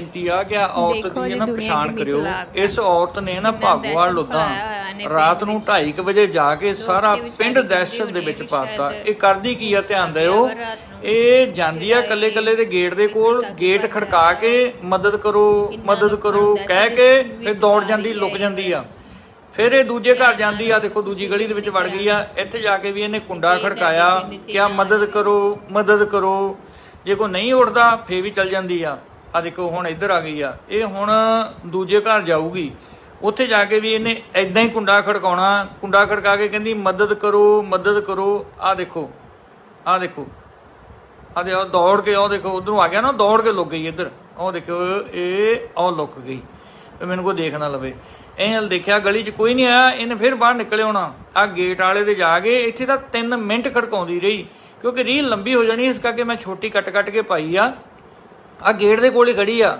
ਬੇਨਤੀ ਆ ਕਿ ਆ ਔਰਤ ਦੇਖੋ ਦੀ ਜੀ ਨਾ ਦੁਨੀਆ ਪਛਾਣ ਕਿੰਨੀ ਕਰਿਓ। ਚਲਾਕ। ਇਸ ਔਰਤ ਨੇ ਨਾ ਕਿੰਨਾ ਭਾਗੋਵਾਲ ਦਹਿਸ਼ਤ ਲੁੱਦਾਂ ਫੈਲਾਇਆ ਹੋਇਆ ਇਹਨੇ ਰਾਤ ਪਿੰਡ ਨੂੰ 2:30 ਵਜੇ ਜਾ ਕੇ ਸਾਰਾ ਪਿੰਡ ਦਹਿਸ਼ਤ ਦੇ ਵਿੱਚ ਹੋਣੇ ਪਾਤਾ ਸ਼ਾਇਦ ਇਹ ਕਰਦੀ ਕੀ ਆ ਧਿਆਨ ਦਿਓ। ਰਾਤ ਨੂੰ ਇਹ ਜਾਂਦੀ ਆ ਕੱਲੇ ਕੱਲੇ ਦੇ ਗੇਟ ਦੇ ਕੋਲ ਗੇਟ ਖੜਕਾ ਕੇ ਮਦਦ ਕਰੋ ਮਦਦ ਕਰੋ ਕਹਿ ਕੇ ਫਿਰ ਦੌੜ ਜਾਂਦੀ ਲੁਕ ਜਾਂਦੀ ਆ। ਫਿਰ ਇਹ ਦੂਜੇ ਘਰ ਜਾਂਦੀ ਆ ਦੇਖੋ ਦੂਜੀ ਗਲੀ ਦੇ ਵਿੱਚ ਵੜ ਗਈ ਆ। ਇੱਥੇ ਜਾ ਕੇ ਵੀ ਇਹਨੇ ਕੁੰਡਾ ਖੜਕਾਇਆ ਕਿ ਆ ਮਦਦ ਕਰੋ ਮਦਦ ਕਰੋ। ਜੇ ਕੋਈ ਨਹੀਂ ਉੱਠਦਾ ਫੇਰ ਵੀ ਚਲ ਜਾਂਦੀ ਆ। ਆ ਦੇਖੋ ਹੁਣ ਇੱਧਰ ਆ ਗਈ ਆ। ਇਹ ਹੁਣ ਦੂਜੇ ਘਰ ਜਾਊਗੀ। ਉੱਥੇ ਜਾ ਕੇ ਵੀ ਇਹਨੇ ਐਦਾਂ ਹੀ ਕੁੰਡਾ ਖੜਕਾਉਣਾ। ਕੁੰਡਾ ਖੜਕਾ ਕੇ ਕਹਿੰਦੀ, ਮਦਦ ਕਰੋ ਮਦਦ ਕਰੋ। ਆ ਦੇਖੋ ਆ ਦੇਖੋ। ਆ ਦੇ ਦੌੜ ਕੇ ਉਹ ਦੇਖੋ, ਉਧਰੋਂ ਆ ਗਿਆ ਨਾ, ਦੌੜ ਕੇ ਲੁੱਕ ਗਈ ਇੱਧਰ। ਉਹ ਦੇਖੋ ਇਹ ਉਹ ਲੁੱਕ ਗਈ। ਮੈਨੂੰ ਕੋਈ ਦੇਖ ਨਾ ਲਵੇ। ਇਹ ਹਲ ਦੇਖਿਆ, ਗਲੀ 'ਚ ਕੋਈ ਨਹੀਂ ਆਇਆ। ਇਹਨੇ ਫਿਰ ਬਾਹਰ ਨਿਕਲੇ ਹੋਣਾ। ਆ ਗੇਟ ਵਾਲੇ ਦੇ ਜਾ ਕੇ ਇੱਥੇ ਤਾਂ 3 ਮਿੰਟ ਖੜਕਾਉਂਦੀ ਰਹੀ। ਕਿਉਂਕਿ ਰੀਲ ਲੰਬੀ ਹੋ ਜਾਣੀ, ਇਸ ਕਰਕੇ ਮੈਂ ਛੋਟੀ ਕੱਟ ਕੱਟ ਕੇ ਪਾਈ ਆ। ਆ ਗੇਟ ਦੇ ਕੋਲ ਹੀ ਖੜੀ ਆ।